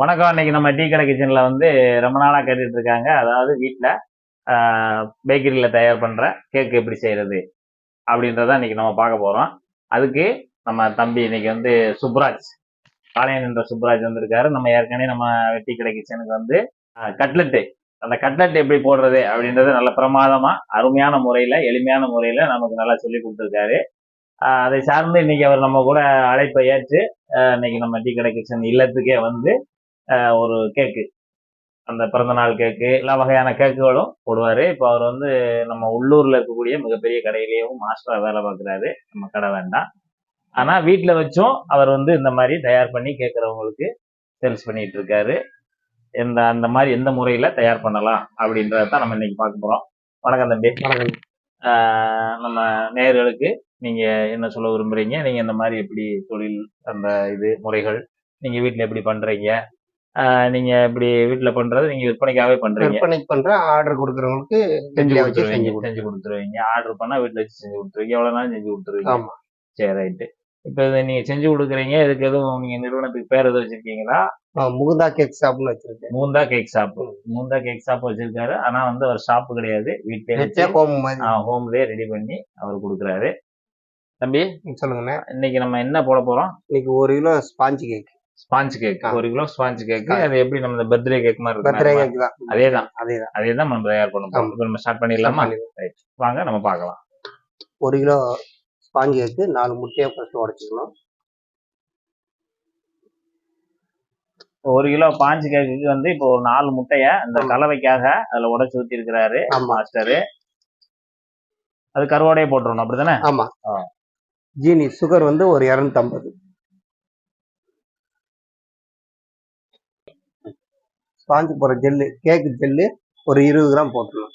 வணக்கம். இன்னைக்கு நம்ம டீ கடை கிச்சனில் வந்து ரொம்ப நாளாக கேட்டுட்டு இருக்காங்க. அதாவது வீட்டில் பேக்கரியில் தயார் பண்ணுற கேக் எப்படி செய்கிறது அப்படின்றத இன்னைக்கு நம்ம பார்க்க போகிறோம் அதுக்கு நம்ம தம்பி இன்னைக்கு வந்து சுப்ராஜ். பாளையன் என்ற சுப்ராஜ் வந்திருக்காரு. நம்ம ஏற்கனவே நம்ம டீ கடை கிச்சனுக்கு வந்து கட்லெட்டு அந்த கட்லெட் எப்படி போடுறது அப்படின்றது நல்ல பிரமாதமா அருமையான முறையில் எளிமையான முறையில் நமக்கு நல்லா சொல்லி கொடுத்துருக்காரு. அதை சார்ந்து இன்னைக்கு அவர் நம்ம கூட அழைப்பை ஏற்று இன்னைக்கு நம்ம டீ கடை கிச்சன் இல்லத்துக்கே வந்து ஒரு கேக்கு அந்த பிறந்தநாள் கேக்கு எல்லா வகையான கேக்குகளும் போடுவார். இப்போ அவர் வந்து நம்ம உள்ளூரில் இருக்கக்கூடிய மிகப்பெரிய கடையிலேயும் மாஸ்டராக வேலை பார்க்குறாரு. நம்ம கடை வேண்டாம். ஆனால் வீட்டில் வச்சும் அவர் வந்து இந்த மாதிரி தயார் பண்ணி கேட்குறவங்களுக்கு சேல்ஸ் பண்ணிட்டு இருக்காரு. இந்த அந்த மாதிரி எந்த முறையில் தயார் பண்ணலாம் அப்படின்றத தான் நம்ம இன்னைக்கு பார்க்க போகிறோம் வணக்கம் தம்பி. வணக்கம். நம்ம நேயர்களுக்கு நீங்க என்ன சொல்ல விரும்புறீங்க? நீங்க இந்த மாதிரி எப்படி தொழில் அந்த இது முறைகள் நீங்க வீட்ல எப்படி பண்றீங்க? ஆஹ் நீங்க இப்படி வீட்ல பண்றது நீங்க விற்பனைக்காகவே பண்றீங்க. விற்பனைக்கு பண்ற ஆர்டர் கொடுக்கறவங்களுக்கு செஞ்சு கொடுத்துருவீங்க செஞ்சு கொடுத்துருவீங்க. ஆர்டர் பண்ணா வீட்ல வச்சு செஞ்சு கொடுத்துருவீங்க. எவ்வளவு நாள் செஞ்சு கொடுத்துருவீங்க? ஆமா. சரி ரைட்டு இப்போ இது நீங்க செஞ்சு கொடுக்குறீங்க இதுக்கு எதுவும் நீங்க நிறுவனத்துக்கு பேர் எதுவும் வச்சிருக்கீங்களா? முகுந்தா கேக் ஷாப்னு வச்சிருக்கேன். Moondha cake shop Moondha cake shop வச்சிருக்காரு. ஆனா வந்து அவர் ஷாப் கிடையாது. வீட்லயே மாதிரி. ஹோம்லயே ரெடி பண்ணி அவர் கொடுக்குறாரு. தம்பி சொல்லுங்கண்ணே இன்னைக்கு நம்ம என்ன போட போறோம்? இன்னைக்கு ஒரு kilo sponge cake sponge cake. ஒரு கிலோ ஸ்பாஞ்ச் கேக். அது எப்படி நம்ம பர்த்டே கேக் மாதிரி பர்த்டே கேக் தான். அதே தான் அதே தான் அதே தான் நம்ம தயார் பண்ண போறோம் ஆமா. இப்போ நம்ம ஸ்டார்ட் பண்ணிடலாமா? ரைட் வாங்க நம்ம பார்க்கலாம். ஒரு கிலோ ஸ்பாஞ்ச் கேக்கு நாலு முட்டையை ஃபர்ஸ்ட் உடச்சிக்கணும் ஒரு கிலோ பாஞ்சு கேக்குக்கு வந்து இப்போ ஒரு நாலு முட்டைய ஆமா. கலவைக்காக அதுல உடைச்சு ஊத்தி இருக்கிறாரு மாஸ்டரு. அது கருவோடயே போட்டுருணும் அப்படிதானே ஆமா. ஜீனி சுகர் வந்து ஒரு இரநூத்தம்பது. ஸ்பாஞ்சு போற ஜெல்லு கேக்கு ஜெல்லு ஒரு இருபது கிராம் போட்டுருணும்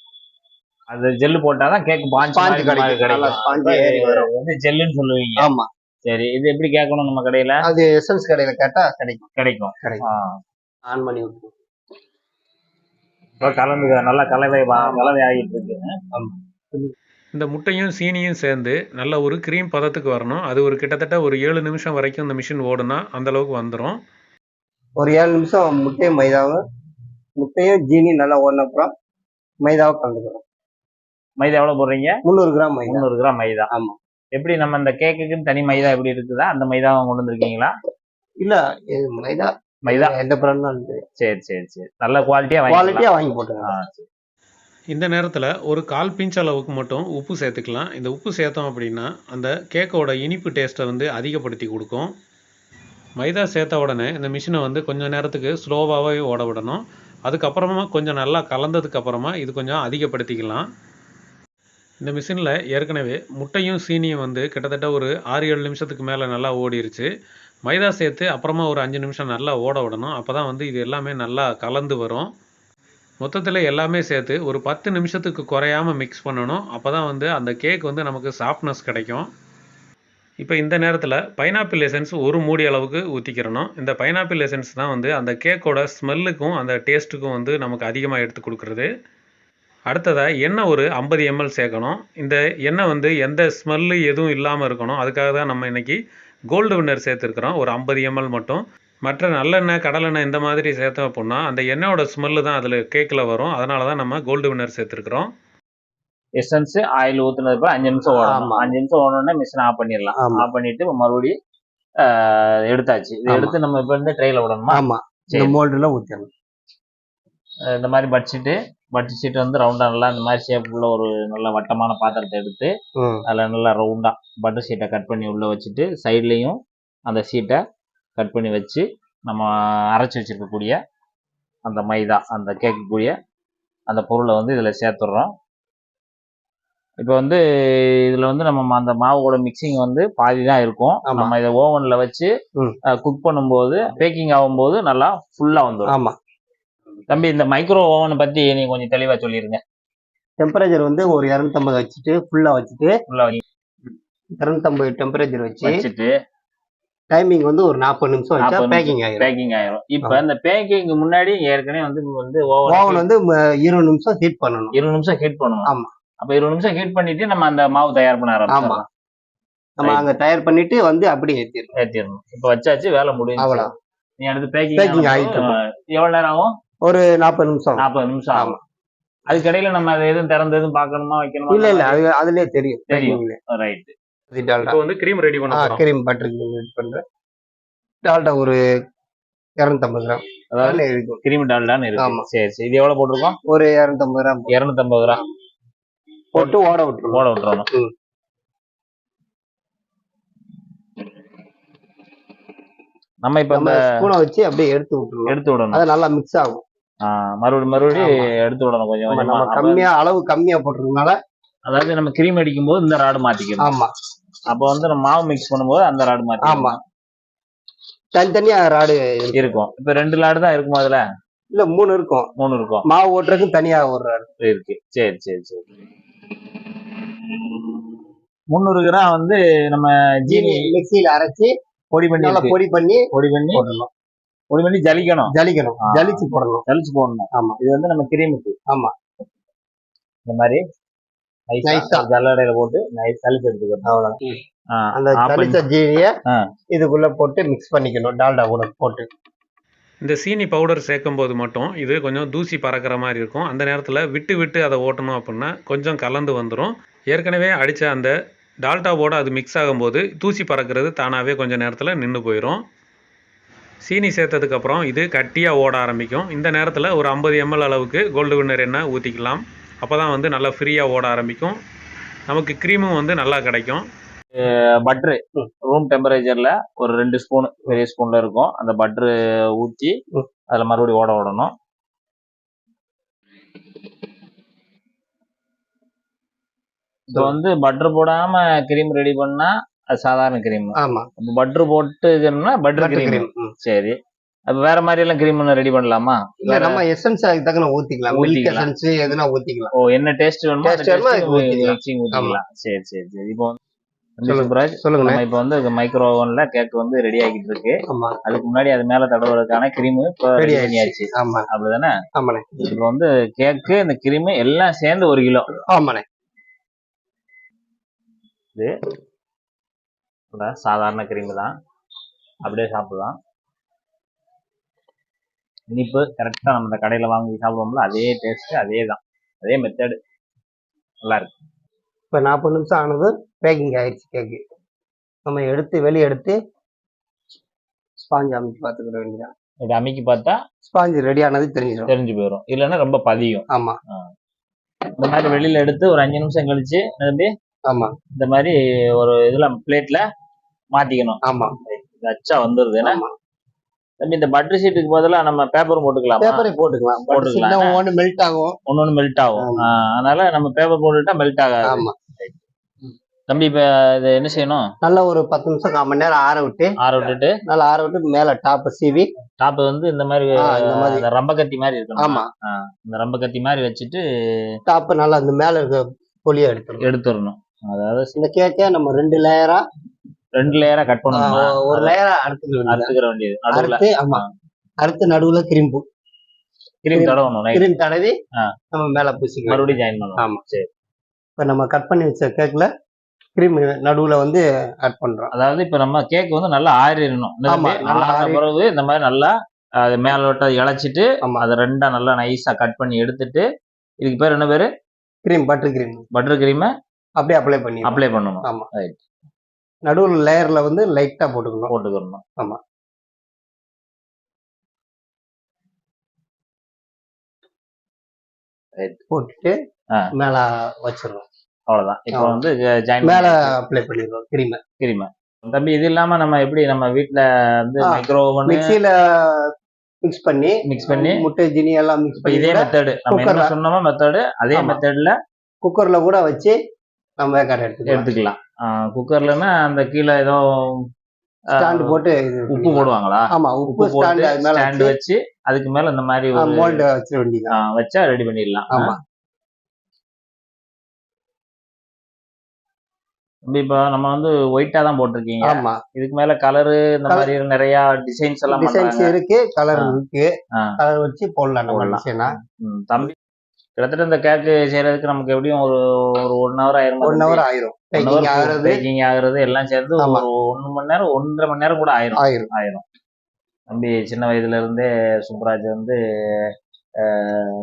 அது ஜெல்லு போட்டாதான் கேக் பாஞ்சு மாதிரி கிடைக்கும். வந்து ஜெல்லுன்னு சொல்லுவீங்க. ஆமா. சரி இது எப்படி கேட்கணும் நம்ம கடையில? அது எசன்ஸ் கடையில கேட்டா கிடைக்கும். கிடைக்கும். கிடைக்கும். ஆன் பண்ணி விட்டு இப்போ கலந்து நல்லா கலவை கலவை ஆகிட்டு இருக்கு. இந்த முட்டையும் சீனியும் சேர்ந்து நல்ல ஒரு க்ரீம் பதத்துக்கு வரணும். அது ஒரு கிட்டத்தட்ட ஒரு ஏழு நிமிஷம் வரைக்கும் இந்த மிஷின் ஓடுனா அந்த அளவுக்கு வந்துடும் ஒரு ஏழு நிமிஷம் முட்டையும் மைதாவும் முட்டையும் ஜீனி நல்லா ஓடின அப்புறம் மைதாவை கலந்துக்கிறோம் மைதா எவ்வளவு போடுறீங்க? முந்நூறு கிராம் மைதா. முந்நூறு கிராம் மைதா. ஆமா. எப்படி நம்ம இந்த கேக்குக்குன்னு தனி மைதா எப்படி இருக்குதா? அந்த மைதாவை கொண்டு வந்திருக்கீங்களா? இல்ல இது மைதா. மைதா. எந்த பிராண்டும் சரி சரி சரி. நல்ல குவாலிட்டியா வாங்கி குவாலிட்டியா வாங்கி போட்டுக்கலாம். இந்த நேரத்தில் ஒரு கால் பிஞ்ச் அளவுக்கு மட்டும் உப்பு சேர்த்துக்கலாம். இந்த உப்பு சேர்த்தோம் அப்படின்னா அந்த கேக்கோட இனிப்பு டேஸ்ட்டை வந்து அதிகப்படுத்தி கொடுக்கும். மைதா சேர்த்த உடனே இந்த மிஷினை வந்து கொஞ்சம் நேரத்துக்கு ஸ்லோவாகவே ஓட விடணும். அதுக்கப்புறமா கொஞ்சம் நல்லா கலந்ததுக்கு அப்புறமா இது கொஞ்சம் அதிகப்படுத்திக்கலாம். இந்த மிஷினில் ஏற்கனவே முட்டையும் சீனியும் வந்து கிட்டத்தட்ட ஒரு ஆறு ஏழு நிமிஷத்துக்கு மேலே நல்லா ஓடிருச்சு. மைதா சேர்த்து அப்புறமா ஒரு அஞ்சு நிமிஷம் நல்லா ஓட விடணும். அப்போ தான் வந்து இது எல்லாமே நல்லா கலந்து வரும். மொத்தத்தில் எல்லாமே சேர்த்து ஒரு பத்து நிமிஷத்துக்கு குறையாம மிக்ஸ் பண்ணணும். அப்போ தான் வந்து அந்த கேக் வந்து நமக்கு சாஃப்ட்னஸ் கிடைக்கும். இப்போ இந்த நேரத்தில் பைனாப்பிள் எசன்ஸ் ஒரு மூடி அளவுக்கு ஊற்றிக்கிறணும் இந்த பைனாப்பிள் எசன்ஸ் தான் வந்து அந்த கேக்கோட ஸ்மெல்லுக்கும் அந்த டேஸ்ட்டுக்கும் வந்து நமக்கு அதிகமாக எடுத்து கொடுக்குறது. அடுத்ததாக எண்ணெய் ஒரு ஐம்பது எம்எல் சேர்க்கணும். இந்த எண்ணெய் வந்து எந்த ஸ்மெல்லு எதுவும் இல்லாமல் இருக்கணும். அதுக்காக தான் நம்ம இன்னைக்கு கோல்டு வின்னர் சேர்த்துருக்குறோம். ஒரு ஐம்பது எம்எல் மட்டும். மற்ற நல்லெண்ணெய் கடலெண்ணெய் இந்த மாதிரி சேர்த்தோம் அப்படின்னா அந்த எண்ணெயோட ஸ்மெல்லு தான் அதில் கேக்கில் வரும். அதனால தான் நம்ம கோல்டு வின்னர் சேர்த்துருக்குறோம். எசன்ஸ் ஆயில் ஊத்துனது அப்புறம் அஞ்சு நிமிஷம் ஓடணும். அஞ்சு நிமிஷம் ஓடணும்னா மிஷின் ஆஃப் பண்ணிடலாம். ஆஃப் பண்ணிட்டு மறுபடியும் எடுத்தாச்சு இது. எடுத்து நம்ம இப்ப இருந்து ட்ரெயில விடணுமா ஆமா இந்த. மோல்டுல ஊத்திடணும் இந்த மாதிரி பட்டு ஷீட் வந்து ரவுண்டா நல்லா இந்த மாதிரி ஷேப் உள்ள ஒரு நல்ல வட்டமான பாத்திரத்தை எடுத்து அதில் நல்லா ரவுண்டா பட்டர் ஷீட்டை கட் பண்ணி உள்ள வச்சுட்டு சைட்லேயும் அந்த ஷீட்டை கட் பண்ணி வச்சு நம்ம அரைச்சி வச்சிருக்கக்கூடிய அந்த மைதா அந்த கேட்கக்கூடிய அந்த பொருளை வந்து இதில் சேர்த்துடுறோம் இப்போ வந்து இதில் வந்து நம்ம அந்த மாவோட மிக்சிங் வந்து பாதி தான் இருக்கும். நம்ம இதை ஓவனில் வச்சு. குக் பண்ணும்போது பேக்கிங் ஆகும்போது நல்லா ஃபுல்லாக வந்துடும் ஆமா. தம்பி இந்த மைக்ரோ ஓவனை பற்றி நீங்க கொஞ்சம் தெளிவாக சொல்லிடுங்க டெம்பரேச்சர் வந்து ஒரு இரநூத்தம்பது வச்சுட்டு ஃபுல்லா வச்சுட்டு ஃபுல்லாக இரநூத்தம்பது டெம்பரேச்சர் வச்சு வச்சுட்டு டைமிங் வந்து ஒரு நாற்பது நிமிஷம் வச்சா 40 பேக்கிங் ஆயிரும். பேக்கிங் ஆயிரும். இப்போ இந்த பேக்கிங் முன்னாடி ஏற்கனவே வந்து வந்து ஓவன் வந்து இருபது நிமிஷம் ஹீட் பண்ணணும். இருபது நிமிஷம் ஹீட் பண்ணுவோம் ஆமா. அப்ப இருபது நிமிஷம் ஹீட் பண்ணிட்டு நம்ம அந்த மாவு தயார் பண்ண ஆமா. ஆரம்பிச்சிடலாம் நம்ம அங்க தயார் பண்ணிட்டு வந்து அப்படியே ஏத்திடணும். ஏத்திடணும். இப்போ வச்சாச்சு வேலை முடிஞ்சு அவ்வளவு. நீ அடுத்து பேக்கிங் ஆயிட்டு எவ்வளவு நேரம் ஆகும்? ஒரு நாற்பது நிமிஷம் நாற்பது நிமிஷம் ஆகும். அதுக்கடையில நம்ம அதை எதுவும் திறந்து எதுவும் பார்க்கணுமா வைக்கணுமா? இல்ல இல்ல. அது அதுலயே தெரியும். தெரியும். ரைட் டால்டா இப்போ வந்து க்ரீம் ரெடி பண்ண போறோம். கிரீம் பட்டர் கிரீம் ரெடி பண்றேன் டால்டா ஒரு இரநூத்தம்பது கிராம். அதாவது கிரீம் டால்டான்னு இருக்கு. சரி சரி. இது எவ்வளவு போட்டிருக்கோம்? ஒரு இரநூத்தம்பது கிராம் இருநூத்தம்பது கிராம். போட்டு ஓட விட்டுருவோம் போட விட்டுறணும். நம்ம இப்ப இந்த ஸ்பூனை வச்சு அப்படியே எடுத்து விட்டுருவோம். எடுத்து விடணும். அது நல்லா மிக்ஸ் ஆகும். ஆ, மறுபடி மறுபடி ஆமா. எடுத்து விடணும் கொஞ்சம் நம்ம கம்மியா அளவு கம்மியா போட்டிருக்கனால அதாவது நம்ம கிரீம் அடிக்கும் போது இந்த ராடு மாத்திக்கணும். ஆமா. அப்ப வந்து நம்ம மாவு மிக்ஸ் பண்ணும்போது அந்த ராடு மாத்தி ஆமா. தனித்தனியா ராடு இருக்கு. இருக்கும். இப்ப ரெண்டு லாடு தான் இருக்கும் அதுல? இல்ல மூணு இருக்கும். மூணு இருக்கும். மாவு ஓட்டுறதுக்கும் தனியா ஒரு ராடு இருக்கு. சரி சரி சரி. முந்நூறு கிராம் வந்து நம்ம ஜீனி மிக்சியில அரைச்சி பொடி பண்ணி நல்லா. பொடி பண்ணி பொடி பண்ணி போடணும் பொடி பண்ணி ஜலிக்கணும் ஜலிக்கணும். ஜலிச்சு போடணும் ஜலிச்சு போடணும் ஆமா. இது வந்து நம்ம கிரீமுக்கு ஆமா. இந்த மாதிரி நைஸா. ஜல்லடையில போட்டு நைஸ் ஜலிச்சு எடுத்துக்கணும் அவ்வளவுதான் ஆ, அந்த ஜலிச்ச ஜீனிய. இதுக்குள்ள போட்டு மிக்ஸ் பண்ணிக்கணும் டால்டா கூட போட்டு இந்த சீனி பவுடர் சேர்க்கும் போது மட்டும் இது கொஞ்சம் தூசி பறக்கிற மாதிரி இருக்கும். அந்த நேரத்தில் விட்டு விட்டு அதை ஓட்டணும் அப்படின்னா கொஞ்சம் கலந்து வந்துடும் ஏற்கனவே அடித்த அந்த டால்டாவோடு அது மிக்ஸ் ஆகும்போது தூசி பறக்கிறது தானாகவே கொஞ்சம் நேரத்தில் நின்று போயிடும் சீனி சேர்த்ததுக்கப்புறம் இது கட்டியாக ஓட ஆரம்பிக்கும். இந்த நேரத்தில் ஒரு ஐம்பது எம்எல் அளவுக்கு கோல்டு வின்னர் எண்ணெய் ஊற்றிக்கலாம் அப்போ தான் வந்து நல்லா ஃப்ரீயாக ஓட ஆரம்பிக்கும். நமக்கு க்ரீமும் வந்து நல்லா கிடைக்கும். பட்ரு ரூம் டெம்பரேச்சர்ல ஒரு ரெண்டு ஸ்பூன் பெரிய ஸ்பூன்ல இருக்கும். அந்த பட்ரு ஊத்தி. அதுல மறுபடியும் ஓட விடணும் இப்போ வந்து பட்டர் போடாம கிரீம் ரெடி பண்ணா அது சாதாரண கிரீம் ஆமா. பட்டர் போட்டு இதுன்னா பட்டர் கிரீம் சரி. அப்ப வேற மாதிரி எல்லாம் கிரீம் ரெடி பண்ணலாமா? இல்ல நம்ம எசன்ஸ் அதுக்கு தக்கன ஊத்திக்கலாம். மில்க். எசன்ஸ் எதுனா ஊத்திக்கலாம். ஓ என்ன டேஸ்ட் வேணுமோ ஊத்திக்கலாம். சரி சரி சரி. இப்போ. சுப்ராஜ் சொல்லுங்க. நம்ம இப்போ வந்து மைக்ரோ ஓவன்ல கேக் வந்து ரெடி ஆகிட்டு இருக்கு. அதுக்கு முன்னாடி அது மேல தடவுறதுக்கான கிரீம் இப்போ ரெடி ஆயிடுச்சு. பண்ணியாச்சு. ஆமா. அப்படிதானே? ஆமாண்ணே. இப்போ வந்து கேக்கு இந்த கிரீம் எல்லாம் சேர்ந்து ஒரு கிலோ. ஆமாண்ணே. சாதாரண கிரீம் தான். அப்படியே சாப்பிடலாம். இனிப்பு கரெக்டா நம்ம கடையில வாங்கி சாப்பிடுவோம்ல அதே டேஸ்ட் அதே தான் அதே மெத்தடு நல்லா இருக்கு. இப்ப நாற்பது நிமிஷம் ஆனது பேக்கிங் ஆயிடுச்சு கேக்கு நம்ம எடுத்து வெளியே எடுத்து ஸ்பாஞ்ச் அமைச்சு பார்த்துக்கிற வேண்டியதான் இது அமைக்கி பார்த்தா ஸ்பாஞ்ச் ரெடி ஆனது தெரிஞ்சிடும். தெரிஞ்சு போயிடும் இல்லைன்னா ரொம்ப பதியும். ஆமா. இந்த மாதிரி வெளியில எடுத்து ஒரு அஞ்சு நிமிஷம் கழிச்சு திரும்பி ஆமா. இந்த மாதிரி ஒரு இதுல பிளேட்ல மாத்திக்கணும். ஆமா. இது அச்சா வந்துருது. ஏன்னா தம்பி இந்த பட்டர் ஷீட்டுக்கு பதிலா நம்ம பேப்பர் போட்டுக்கலாமா? பேப்பரை போட்டுக்கலாம். போட்டுக்கலாம். ஒன்று மெல்ட் ஆகும். ஒன்னொன்னு மெல்ட் ஆகும். அதனால நம்ம பேப்பர் போட்டுட்டா மெல்ட் ஆகாது. ஆமா. தம்பி இப்ப இது என்ன செய்யணும்? நல்லா ஒரு பத்து நிமிஷம் கால் மணி நேரம் ஆற விட்டு ஆற விட்டுட்டு நல்லா ஆற விட்டு மேல டாப் சீவி டாப் வந்து இந்த மாதிரி இந்த மாதிரி. ரம்ப கத்தி மாதிரி இருக்கணும். ஆமா. இந்த ரம்ப கத்தி மாதிரி வச்சுட்டு டாப் நல்லா இந்த மேல இருக்க பொலியை எடுத்துரும் எடுத்துடணும். அதாவது இந்த கேக்கை நம்ம ரெண்டு லேயரா ரெண்டு லேயரா கட் பண்ணணுமா ஒரு லேயரா அறுத்துக்க வேண்டியது. அறுத்துக்கிற வேண்டியது. நடுவுல. ஆமா. அறுத்து நடுவுல கிரீம் கிரீம் தடவணும் கிரீம் தடவி. நம்ம மேல பூசிக்கலாம். மறுபடியும் ஜாயின் பண்ணணும். ஆமா. சரி. இப்ப நம்ம கட் பண்ணி வச்ச கேக்ல கிரீம் நடுவுல வந்து ஆட் பண்றோம். அதாவது இப்ப நம்ம கேக் வந்து நல்லா ஆறிடணும். நல்லா ஆறின ஆறி- பிறகு இந்த மாதிரி நல்லா அது மேலோட்ட இழைச்சிட்டு அதை ரெண்டா நல்லா நைஸா கட் பண்ணி எடுத்துட்டு இதுக்கு பேர் என்ன பேரு? கிரீம் பட்டர் கிரீம் பட்டர் கிரீமை அப்படியே அப்ளை பண்ணி அப்ளை பண்ணணும். ஆமா. Right. நடுவுல லேயர்ல வந்து லைட்டா போட்டுக்கணும். போட்டுக்கிறணும் ஆமா. போட்டுட்டு. மேல வச்சிடணும். அவ்வளவுதான். இப்போ. வந்து ஜாயின் மேல அப்ளை பண்ணிடுவோம் கிரீம். கிரீமை. தம்பி இது இல்லாம நம்ம எப்படி நம்ம வீட்ல வந்து மைக்ரோ ஓவன் மிக்சியில மிக்ஸ் பண்ணி மிக்ஸ் பண்ணி முட்டை ஜீனி எல்லாம் மிக்ஸ் பண்ணி இதே மெத்தடு நம்ம என்ன சொன்னோமோ மெத்தடு அதே. மெத்தட்ல குக்கர்ல கூட வச்சு நம்ம வேக்காடு எடுத்துக்கலாம். எடுத்துக்கலாம். குக்கர்லன்னா அந்த கீழே ஏதோ ஸ்டாண்ட் போட்டு உப்பு. போடுவாங்களா? ஆமா உப்பு போட்டு ஸ்டாண்ட் வச்சு அதுக்கு மேல இந்த மாதிரி ஒரு மோல்டு வச்சிட வேண்டியது ஆ, வச்சா ரெடி பண்ணிடலாம். ஆமா. இப்போ நம்ம வந்து ஒயிட்டா தான் போட்டிருக்கீங்க. ஆமா. இதுக்கு மேல கலரு இந்த மாதிரி நிறைய டிசைன்ஸ் எல்லாம் டிசைன்ஸ் இருக்கு கலர். இருக்கு. கலர் வச்சு போடலாம் நம்ம. டிசைனா தம்பி கிட்டத்தட்ட இந்த கேக்கு செய்யறதுக்கு நமக்கு எப்படியும் ஒரு ஒரு ஒன் ஹவர் ஆயிரும். ஒன் ஹவர் ஆயிரும். பேக்கிங் ஆகுறது. பேக்கிங் ஆகுறது எல்லாம் சேர்ந்து. ஒரு ஒன்னு மணி நேரம் ஒன்றரை மணி நேரம் கூட ஆயிரும். ஆயிரும். ஆயிரும். தம்பி சின்ன வயதுல இருந்தே சுப்ராஜ் வந்து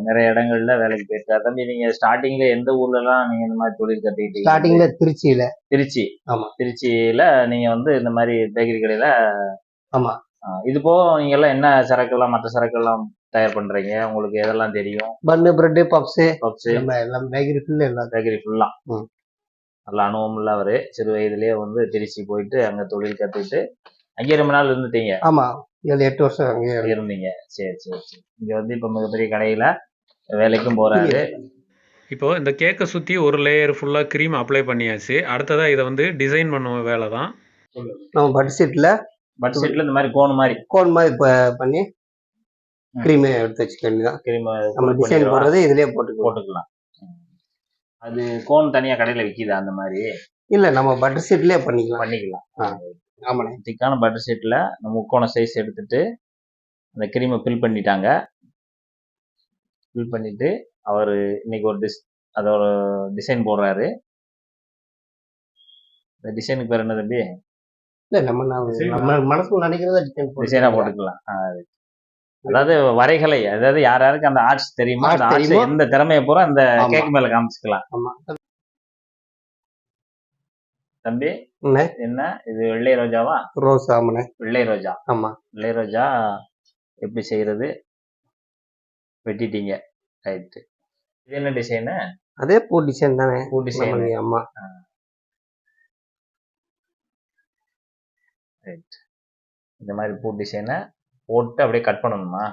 நிறைய இடங்கள்ல வேலைக்கு போயிருக்காரு. தம்பி நீங்க ஸ்டார்டிங்ல எந்த ஊர்ல எல்லாம் நீங்க இந்த மாதிரி தொழில் கத்துக்கிட்டீங்க? ஸ்டார்டிங்ல திருச்சியில. திருச்சி. ஆமா. திருச்சியில நீங்க வந்து இந்த மாதிரி பேக்கரி கடையில ஆமா. இது போக நீங்க எல்லாம் என்ன சரக்குலாம் மற்ற சரக்குலாம் தயார் பண்றீங்க? உங்களுக்கு எதெல்லாம் தெரியும்? பன்னு பிரெட்டு பப்ஸு பப்ஸ் எல்லாம் பேக்கரி ஃபுல்லு எல்லாம். பேக்கரி ஃபுல்லா. நல்ல அனுபவம் உள்ள அவரு சிறு வயதிலேயே வந்து திருச்சி போயிட்டு அங்க தொழில் கத்துக்கிட்டு அங்கேயே ரொம்ப நாள் இருந்துட்டீங்க? ஆமா. ஏழு எட்டு வருஷம் அங்கேயே. இருந்தீங்க. சரி சரி சரி. இங்க வந்து இப்ப மிகப்பெரிய கடையில வேலைக்கும் போறாரு. இப்போ இந்த கேக்கை சுற்றி ஒரு லேயர் ஃபுல்லாக க்ரீம் அப்ளை பண்ணியாச்சு. அடுத்ததாக இதை வந்து டிசைன் பண்ணுற வேலை தான். நம்ம பட் சீட்ல பட் செட்ல இந்த மாதிரி கோன் மாதிரி. கோன் மாதிரி ப- பண்ணி. கிரீம் எடுத்து வச்சுக்க வேண்டியதான் கிரீம் நம்ம டிசைன் போடுறது இதுலயே போட்டுக்குவோம் போட்டுக்கலாம். அது கோன் தனியா கடையில விக்குதா அந்த மாதிரி? இல்ல நம்ம பட்டர் சீட்லயே பண்ணிக்கலாம். பண்ணிக்கலாம். ஆமாண்ணே திக்கான பட்டர் ஷீட்ல இந்த முக்கோண சைஸ் எடுத்துட்டு அந்த கிரீமை ஃபில் பண்ணிட்டாங்க. ஃபில் பண்ணிட்டு அவர் இன்னைக்கு ஒரு டிஸ் அதோட டிசைன் போடுறாரு. இந்த டிசைனுக்கு பேர் என்ன தம்பி? இல்ல நம்ம நம்ம- நம்ம மனசுல நினைக்கிறத டிசைன் டிசைனா போட்டுக்கலாம். அதாவது வரைகலை அதாவது யார் யாருக்கு அந்த ஆர்ட்ஸ் தெரியுமோ அந்த தெரியுமோ? எந்த திறமையை பூரா அந்த. கேக் மேல காமிச்சுக்கலாம். ஆமா. தம்பி என்ன? இது வெள்ளை ரோஜாவா? ரோஸ் ஆமாண்ணே வெள்ளை ரோஜா. ஆமா. வெள்ளை ரோஜா எப்படி செய்யறது? வெட்டிட்டீங்க. ரைட்டு. இது என்ன டிசைனு அதே பூ டிசைன் தானே. பூ டிசைன் ஆமா. ரைட் இந்த மாதிரி பூ டிசைனை போட்டு அப்படியே கட் பண்ணணுமா?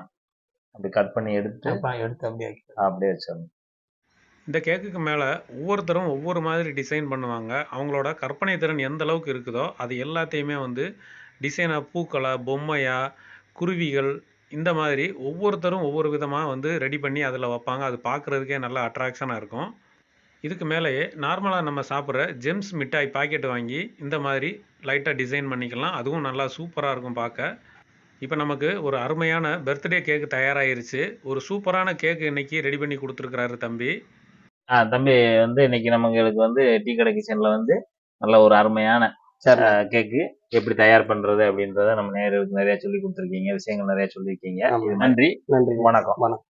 அப்படி கட் பண்ணி எடுத்து எடுத்து அப்படியே. அப்படியே வச்சிடணும். இந்த கேக்குக்கு மேலே ஒவ்வொருத்தரும் ஒவ்வொரு மாதிரி டிசைன் பண்ணுவாங்க. அவங்களோட கற்பனை திறன் எந்த அளவுக்கு இருக்குதோ அது எல்லாத்தையுமே வந்து டிசைனாக பூக்களா பொம்மையா குருவிகள் இந்த மாதிரி ஒவ்வொருத்தரும் ஒவ்வொரு விதமாக வந்து ரெடி பண்ணி அதில் வைப்பாங்க. அது பார்க்குறதுக்கே நல்லா அட்ராக்ஷனாக இருக்கும். இதுக்கு மேலேயே நார்மலாக நம்ம சாப்பிட்ற ஜெம்ஸ் மிட்டாய் பாக்கெட் வாங்கி இந்த மாதிரி லைட்டாக டிசைன் பண்ணிக்கலாம். அதுவும் நல்லா சூப்பராக இருக்கும் பார்க்க. இப்போ நமக்கு ஒரு அருமையான பர்த்டே கேக்கு தயாராகிருச்சு ஒரு சூப்பரான கேக் இன்னைக்கு ரெடி பண்ணி கொடுத்துருக்குறாரு தம்பி. ஆ தம்பி வந்து இன்னைக்கு நமங்களுக்கு வந்து டீ கடை கிச்சன்ல வந்து நல்ல ஒரு அருமையான கேக்கு எப்படி தயார் பண்றது அப்படின்றத நம்ம நேயர்களுக்கு நிறைய சொல்லி கொடுத்துருக்கீங்க விஷயங்கள் நிறைய சொல்லியிருக்கீங்க. நன்றி. நன்றி. வணக்கம். வணக்கம்.